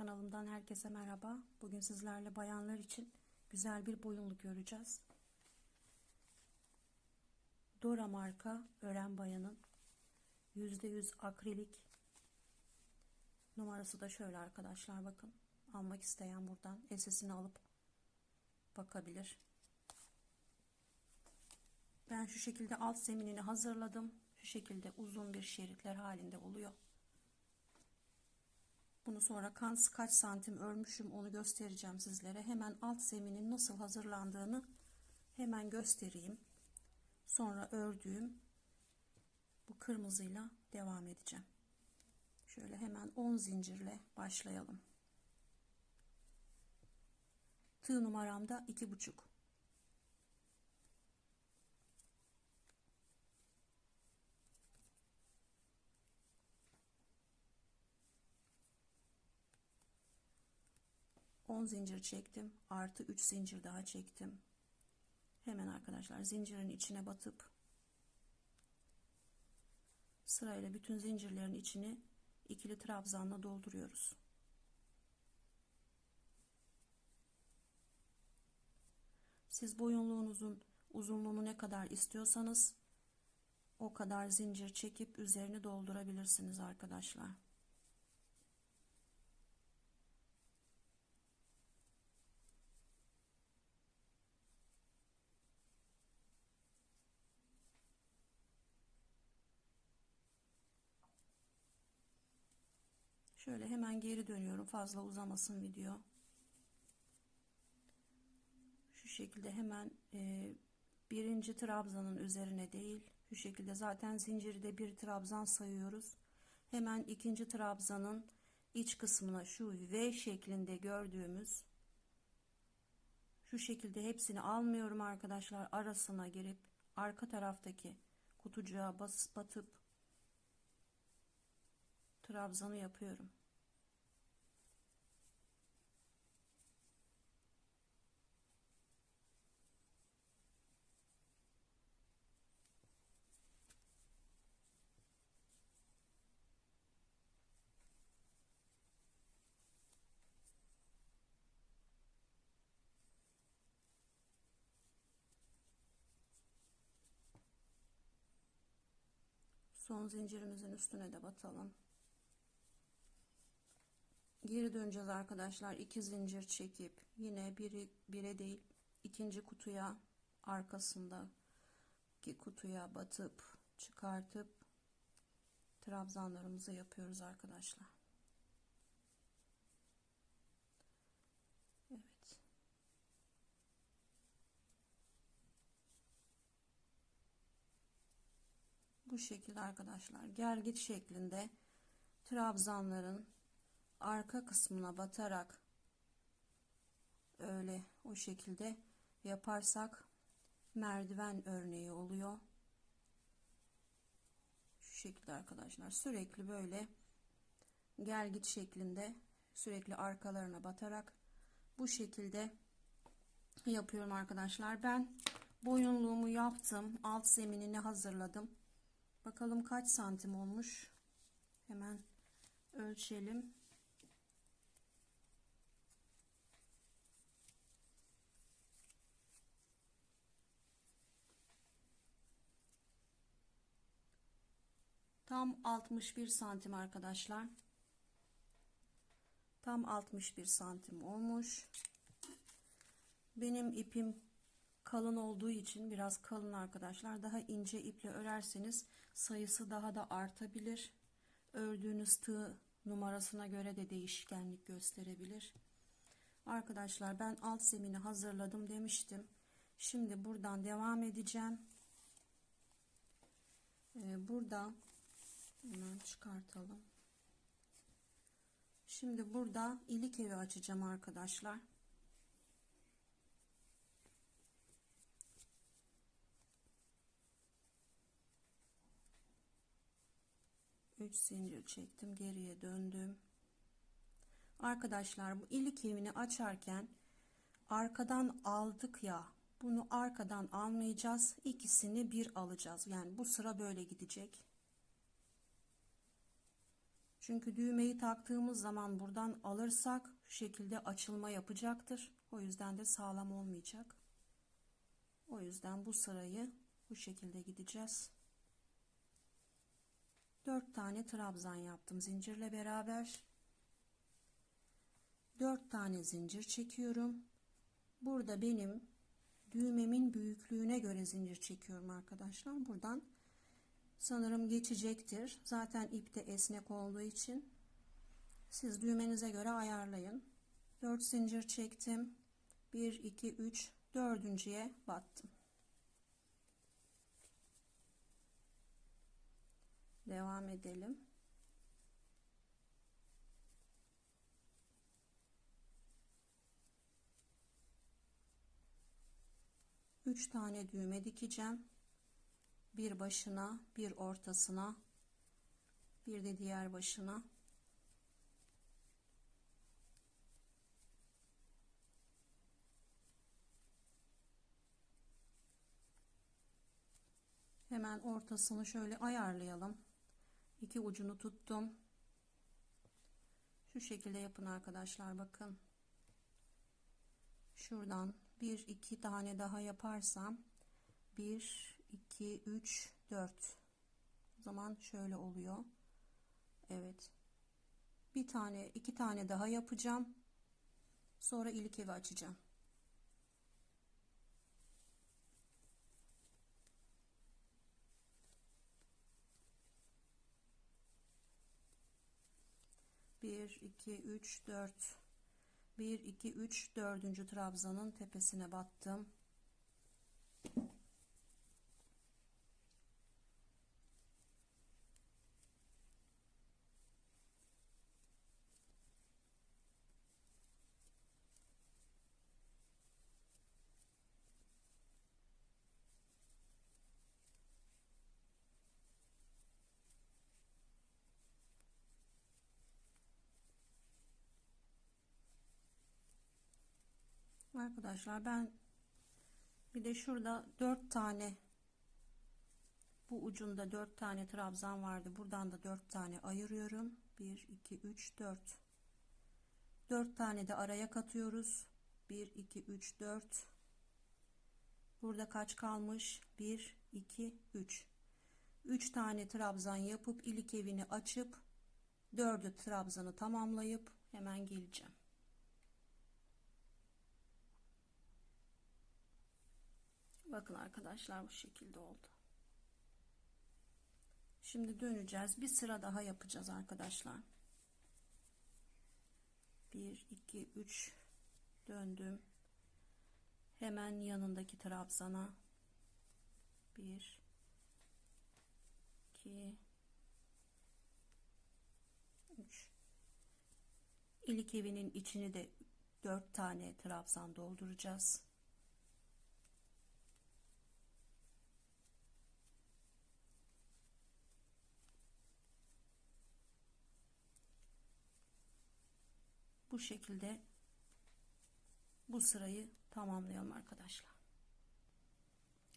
Kanalımdan herkese merhaba. Bugün sizlerle bayanlar için güzel bir boyunluk göreceğiz. Dora marka Ören Bayan'ın %100 akrilik numarası da şöyle arkadaşlar bakın. Almak isteyen buradan esesini alıp bakabilir. Ben şu şekilde alt zeminini hazırladım. Şu şekilde uzun bir şeritler halinde oluyor. Bunu sonra kans kaç santim örmüşüm onu göstereceğim sizlere. Hemen alt zeminin nasıl hazırlandığını hemen göstereyim. Sonra ördüğüm bu kırmızıyla devam edeceğim. Şöyle hemen 10 zincirle başlayalım. Tığ numaramda 2,5. son zincir çektim. Artı 3 zincir daha çektim. Hemen arkadaşlar zincirin içine batıp sırayla bütün zincirlerin içini ikili trabzanla dolduruyoruz. Siz boyunluğunuzun uzunluğunu ne kadar istiyorsanız o kadar zincir çekip üzerini doldurabilirsiniz arkadaşlar. Şöyle hemen geri dönüyorum. Fazla uzamasın video. Şu şekilde hemen e, birinci trabzanın üzerine değil. Şu şekilde zaten zinciri de bir trabzan sayıyoruz. Hemen ikinci trabzanın iç kısmına şu V şeklinde gördüğümüz şu şekilde hepsini almıyorum arkadaşlar. Arasına girip arka taraftaki kutucuğa bas, batıp trabzanı yapıyorum. Son zincirimizin üstüne de batalım. Geri döneceğiz arkadaşlar. İki zincir çekip yine biri bire değil ikinci kutuya arkasında ki kutuya batıp çıkartıp trabzanlarımızı yapıyoruz arkadaşlar Evet bu şekilde arkadaşlar gel git şeklinde trabzanların arka kısmına batarak öyle o şekilde yaparsak merdiven örneği oluyor. Şu şekilde arkadaşlar sürekli böyle gel git şeklinde sürekli arkalarına batarak bu şekilde yapıyorum arkadaşlar. Ben boyunluğumu yaptım. Alt zeminini hazırladım. Bakalım kaç santim olmuş. Hemen ölçelim. Tam 61 santim arkadaşlar. Tam 61 santim olmuş. Benim ipim kalın olduğu için biraz kalın arkadaşlar. Daha ince iple örerseniz sayısı daha da artabilir. Ördüğünüz tığ numarasına göre de değişkenlik gösterebilir. Arkadaşlar ben alt zemini hazırladım demiştim. Şimdi buradan devam edeceğim. Ee, burada Hemen çıkartalım. Şimdi burada ilik evi açacağım arkadaşlar. Üç zincir çektim geriye döndüm arkadaşlar bu ilik evini açarken arkadan aldık ya bunu arkadan almayacağız ikisini bir alacağız yani bu sıra böyle gidecek Çünkü düğmeyi taktığımız zaman buradan alırsak şu şekilde açılma yapacaktır. O yüzden de sağlam olmayacak. O yüzden bu sırayı bu şekilde gideceğiz. 4 tane trabzan yaptım zincirle beraber. 4 tane zincir çekiyorum. Burada benim düğmemin büyüklüğüne göre zincir çekiyorum arkadaşlar. Buradan sanırım geçecektir. Zaten ipte esnek olduğu için siz düğmenize göre ayarlayın. 4 zincir çektim. 1 2 3 dördüncüye battım. Devam edelim. Üç tane düğme dikeceğim. Bir başına, bir ortasına, bir de diğer başına. Hemen ortasını şöyle ayarlayalım. İki ucunu tuttum. Şu şekilde yapın arkadaşlar bakın. Şuradan bir iki tane daha yaparsam 1 2 3 4 o zaman şöyle oluyor. Evet. Bir tane iki tane daha yapacağım. Sonra ilik evi açacağım. Bir, iki, üç, dört. Bir, iki, üç, dördüncü trabzanın tepesine battım. Arkadaşlar ben bir de şurada dört tane bu ucunda dört tane trabzan vardı. Buradan da dört tane ayırıyorum. 1 2 3 4 4 tane de araya katıyoruz. 1 2 3 4 Burada kaç kalmış? 1 2 3 3 tane trabzan yapıp ilik evini açıp 4'ü trabzanı tamamlayıp hemen geleceğim. Bakın arkadaşlar bu şekilde oldu. Şimdi döneceğiz. Bir sıra daha yapacağız arkadaşlar. 1 2 3 döndüm. Hemen yanındaki trabzana 1 2 3 İlik evinin içini de 4 tane trabzan dolduracağız. Bu şekilde bu sırayı tamamlayalım arkadaşlar.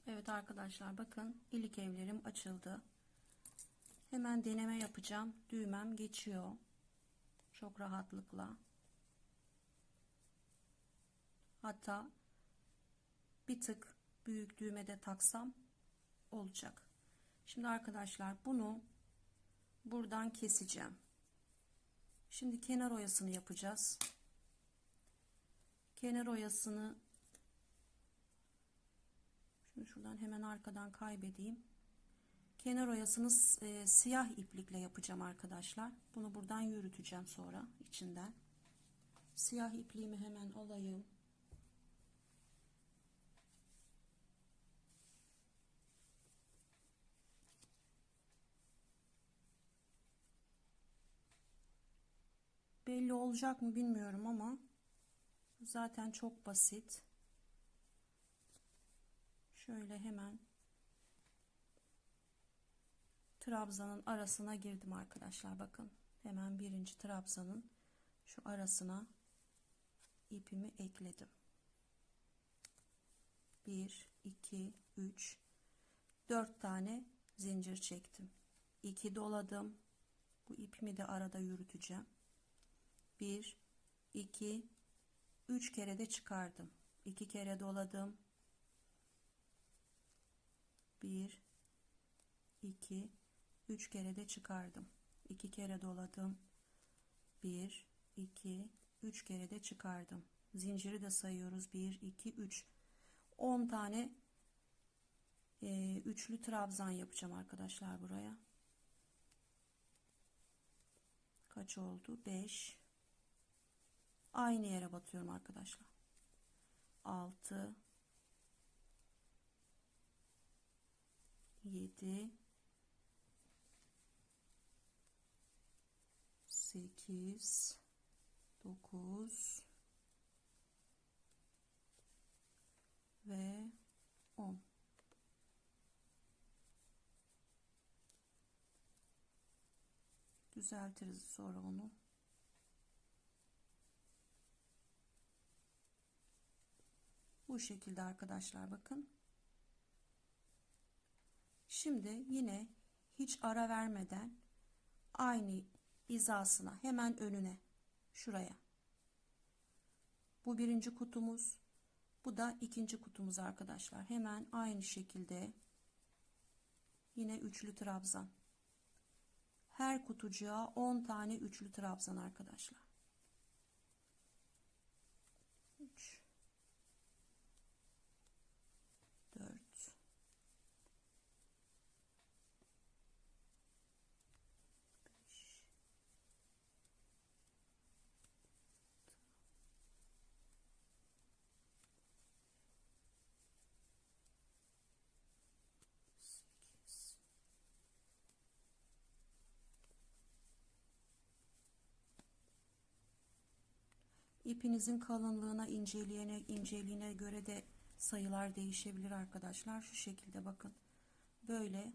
Evet arkadaşlar bakın ilik evlerim açıldı. Hemen deneme yapacağım. Düğmem geçiyor. Çok rahatlıkla. Hatta bir tık büyük düğmede taksam olacak. Şimdi arkadaşlar bunu buradan keseceğim. Şimdi kenar oyasını yapacağız. Kenar oyasını şunu şuradan hemen arkadan kaybedeyim. Kenar oyasını e, siyah iplikle yapacağım arkadaşlar. Bunu buradan yürüteceğim sonra içinden. Siyah ipliğimi hemen alayım. Belli olacak mı bilmiyorum ama zaten çok basit. Şöyle hemen trabzanın arasına girdim arkadaşlar bakın. Hemen birinci trabzanın şu arasına ipimi ekledim. 1 2 3 4 tane zincir çektim. 2 doladım. Bu ipimi de arada yürüteceğim. 1 2 3 kere de çıkardım. 2 kere doladım. 1 2 3 kere de çıkardım. 2 kere doladım. 1 2 3 kere de çıkardım. Zinciri de sayıyoruz. 1 2 3 10 tane e, üçlü trabzan yapacağım arkadaşlar buraya. Kaç oldu? 5 Aynı yere batıyorum arkadaşlar. 6 7 8 9 ve 10 düzeltiriz sonra onu bu şekilde arkadaşlar bakın. Şimdi yine hiç ara vermeden aynı hizasına hemen önüne şuraya. Bu birinci kutumuz bu da ikinci kutumuz arkadaşlar. Hemen aynı şekilde yine üçlü trabzan. Her kutucuğa 10 tane üçlü trabzan arkadaşlar 3 4 5 8 İpinizin kalınlığına, inceliğine, inceliğine göre de sayılar değişebilir arkadaşlar. Şu şekilde bakın. Böyle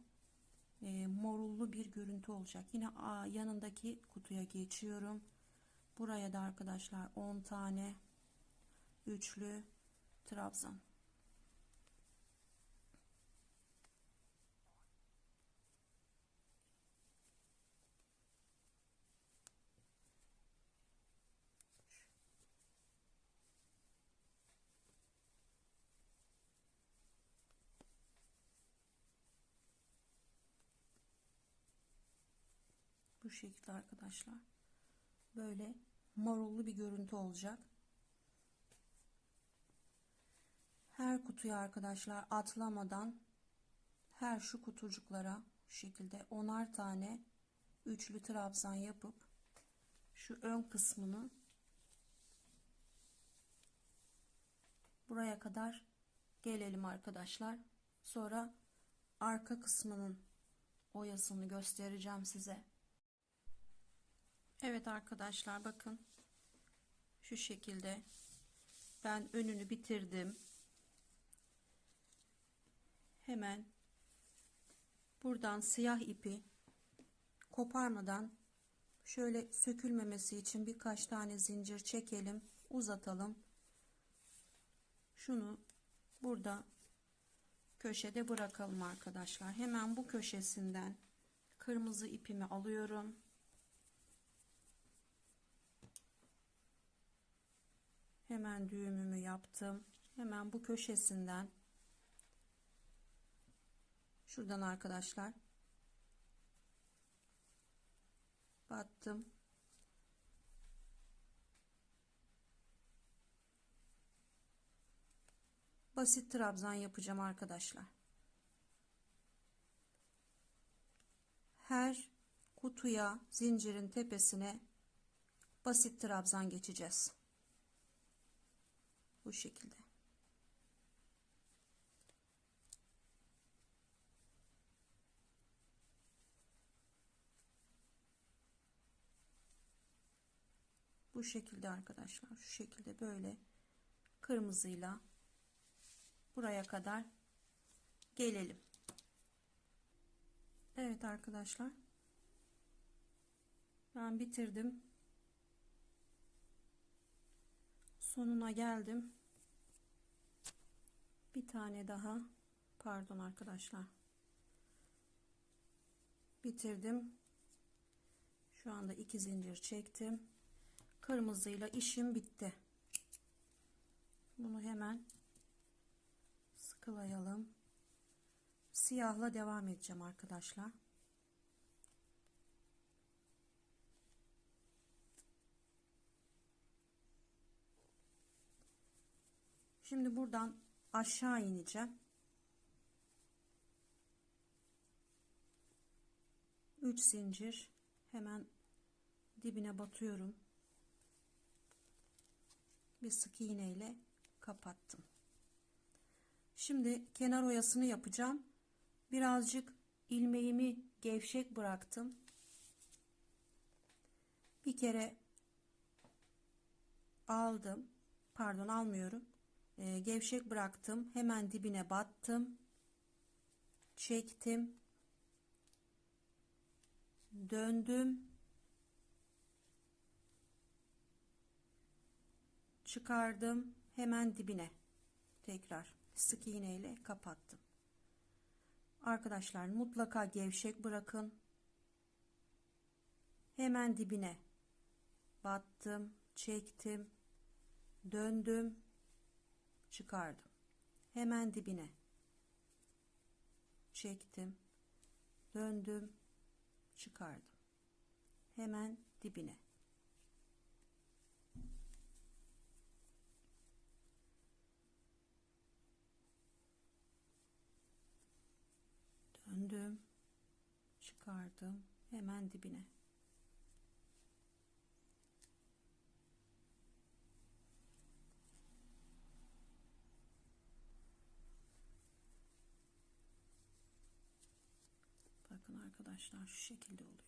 e, morullu bir görüntü olacak. Yine a, yanındaki kutuya geçiyorum. Buraya da arkadaşlar 10 tane üçlü trabzan. Bu şekilde arkadaşlar. Böyle marullu bir görüntü olacak. Her kutuya arkadaşlar atlamadan her şu kutucuklara şu şekilde onar tane üçlü trabzan yapıp şu ön kısmını buraya kadar gelelim arkadaşlar. Sonra arka kısmının oyasını göstereceğim size. Evet arkadaşlar bakın şu şekilde ben önünü bitirdim. Hemen buradan siyah ipi koparmadan şöyle sökülmemesi için birkaç tane zincir çekelim, uzatalım. Şunu burada köşede bırakalım arkadaşlar. Hemen bu köşesinden kırmızı ipimi alıyorum. Hemen düğümümü yaptım. Hemen bu köşesinden şuradan arkadaşlar battım. Basit trabzan yapacağım arkadaşlar. Her kutuya zincirin tepesine basit trabzan geçeceğiz. Bu şekilde. Bu şekilde arkadaşlar. Şu şekilde böyle kırmızıyla buraya kadar gelelim. Evet arkadaşlar. Ben bitirdim. Sonuna geldim. Bir tane daha. Pardon arkadaşlar. Bitirdim. Şu anda iki zincir çektim. Kırmızıyla işim bitti. Bunu hemen sıkılayalım. Siyahla devam edeceğim arkadaşlar. Şimdi buradan aşağı ineceğim. 3 zincir hemen dibine batıyorum. Bir sık iğne ile kapattım. Şimdi kenar oyasını yapacağım. Birazcık ilmeğimi gevşek bıraktım. Bir kere aldım. Pardon almıyorum. Ee, gevşek bıraktım. Hemen dibine battım. Çektim. Döndüm. Çıkardım. Hemen dibine. Tekrar sık iğne ile kapattım. Arkadaşlar mutlaka gevşek bırakın. Hemen dibine battım, çektim, döndüm, çıkardım. Hemen dibine çektim, döndüm, çıkardım. Hemen dibine. döndüm çıkardım hemen dibine bakın arkadaşlar şu şekilde oluyor.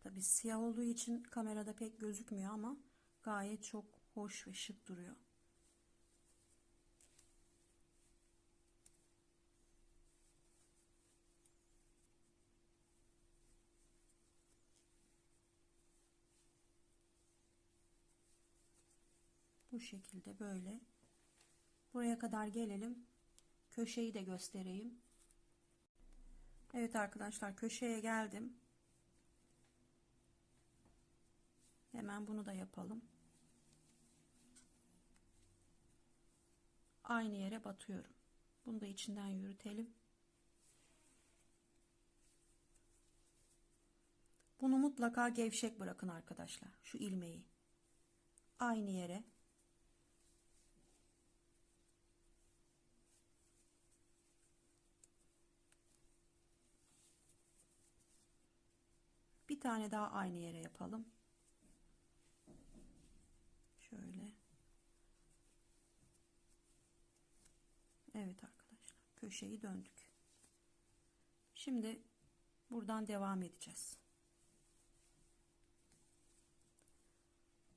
Tabi siyah olduğu için kamerada pek gözükmüyor ama gayet çok hoş ve şık duruyor. Bu şekilde böyle. Buraya kadar gelelim. Köşeyi de göstereyim Evet arkadaşlar köşeye geldim. Hemen bunu da yapalım. Aynı yere batıyorum. Bunu da içinden yürütelim. Bunu mutlaka gevşek bırakın arkadaşlar şu ilmeği. Aynı yere tane daha aynı yere yapalım. Şöyle. Evet arkadaşlar köşeyi döndük. Şimdi buradan devam edeceğiz.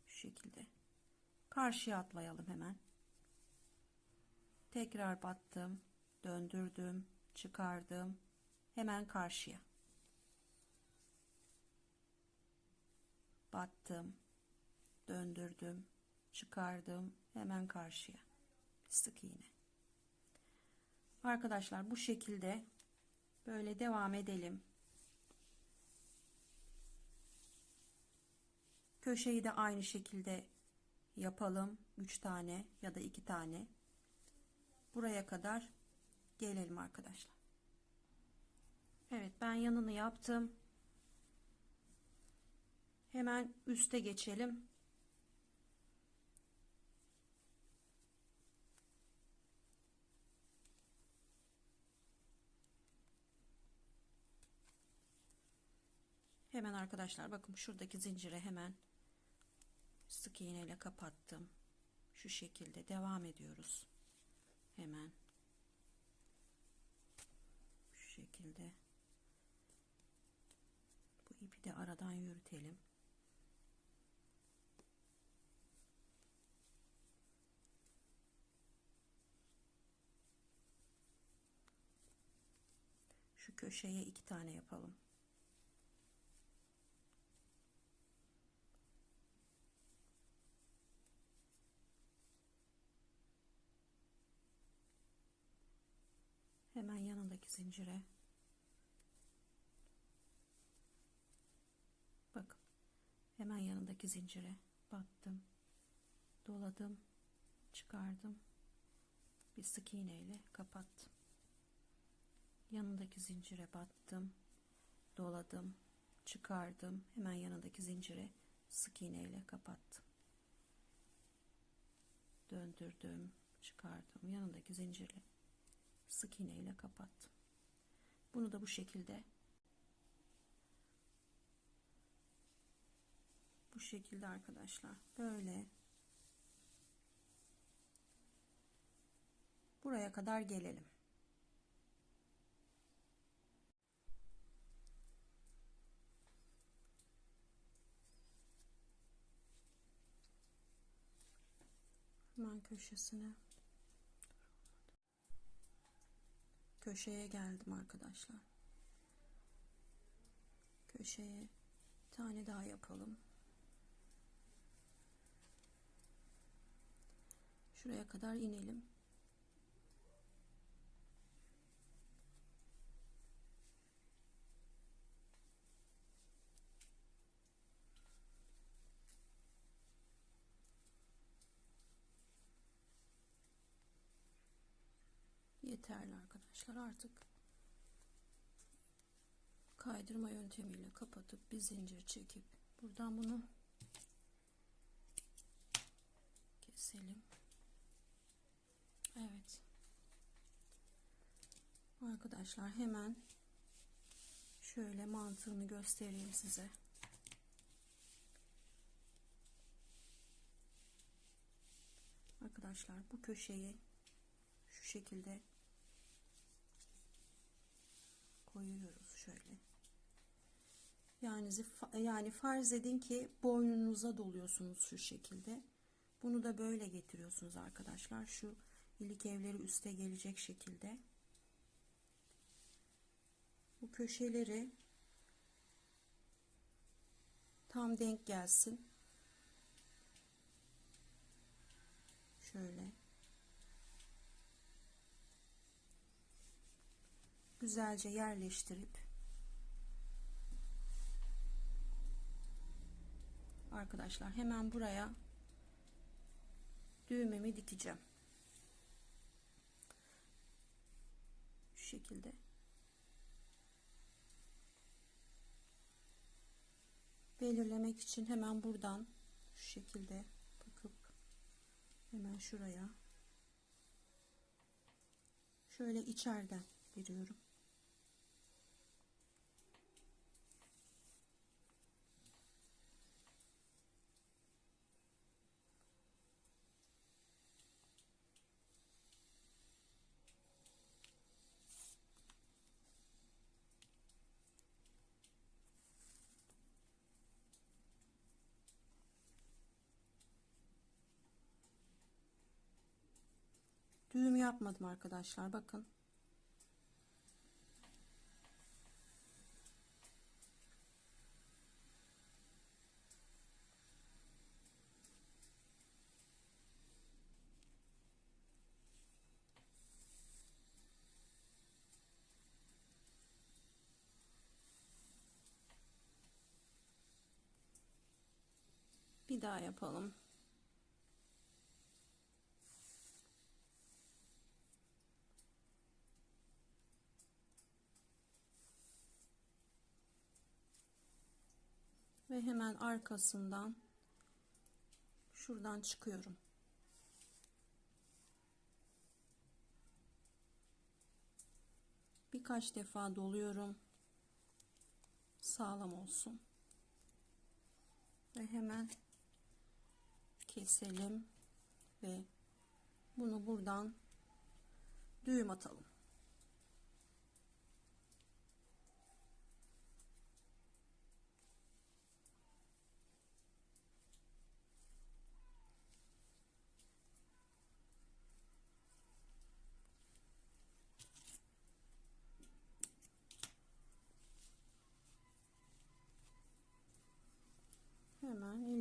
Şu şekilde. Karşıya atlayalım hemen. Tekrar battım döndürdüm çıkardım. Hemen karşıya battım döndürdüm çıkardım hemen karşıya. Sık iğne. Arkadaşlar bu şekilde böyle devam edelim. Köşeyi de aynı şekilde yapalım. 3 tane ya da 2 tane. Buraya kadar gelelim arkadaşlar. Evet ben yanını yaptım Hemen üste geçelim. Hemen arkadaşlar bakın şuradaki zincire hemen sık iğne ile kapattım. Şu şekilde devam ediyoruz. Hemen şu şekilde bu ipi de aradan yürütelim. Köşeye iki tane yapalım. Hemen yanındaki zincire. Hemen yanındaki zincire battım doladım çıkardım. Bir sık iğne ile kapattım yanındaki zincire battım doladım çıkardım. Hemen yanındaki zincire sık iğne ile kapattım. Döndürdüm çıkardım. Yanındaki zincirle sık iğne ile kapattım. Bunu da bu şekilde bu şekilde arkadaşlar böyle buraya kadar gelelim hemen köşesine. Köşeye geldim arkadaşlar. Köşeye bir tane daha yapalım. Şuraya kadar inelim yeterli arkadaşlar. Artık kaydırma yöntemiyle kapatıp bir zincir çekip buradan bunu keselim. Evet. Arkadaşlar hemen şöyle mantığını göstereyim size. Arkadaşlar bu köşeyi şu şekilde koyuyoruz şöyle. Yani yani farz edin ki boynunuza doluyorsunuz şu şekilde. Bunu da böyle getiriyorsunuz arkadaşlar. Şu ilik evleri üste gelecek şekilde. Bu köşeleri tam denk gelsin. Şöyle. Güzelce yerleştirip arkadaşlar hemen buraya düğmemi dikeceğim. Şu şekilde. Belirlemek için hemen buradan şu şekilde bakıp hemen şuraya şöyle içeriden giriyorum. Düğüm yapmadım arkadaşlar. Bakın. Bir daha yapalım. Ve hemen arkasından şuradan çıkıyorum. Birkaç defa doluyorum. Sağlam olsun. Ve hemen keselim ve bunu buradan düğüm atalım.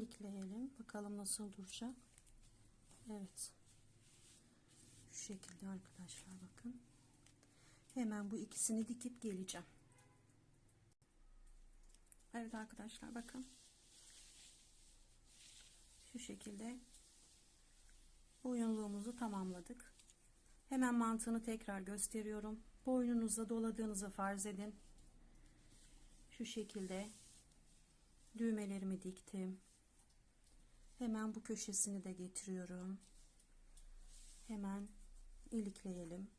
Hemen ilikleyelim. Bakalım nasıl duracak. Evet. Şu şekilde arkadaşlar bakın. Hemen bu ikisini dikip geleceğim. Evet arkadaşlar bakın. Şu şekilde boyunluğumuzu tamamladık. Hemen mantığını tekrar gösteriyorum. Boynunuzda doladığınızı farz edin. Şu şekilde düğmelerimi diktim. Hemen bu köşesini de getiriyorum. Hemen ilikleyelim.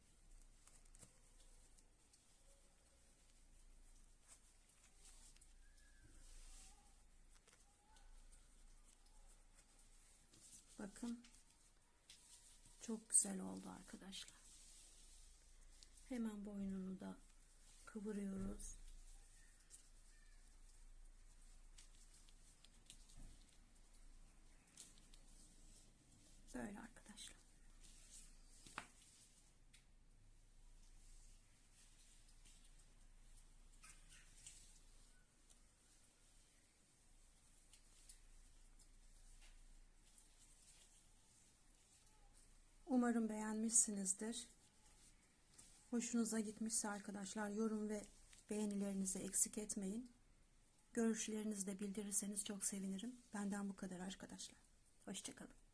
Bakın çok güzel oldu arkadaşlar. Hemen boynunu da kıvırıyoruz. Böyle arkadaşlar. Umarım beğenmişsinizdir. Hoşunuza gitmişse arkadaşlar yorum ve beğenilerinizi eksik etmeyin. Görüşlerinizi de bildirirseniz çok sevinirim. Benden bu kadar arkadaşlar. Hoşçakalın.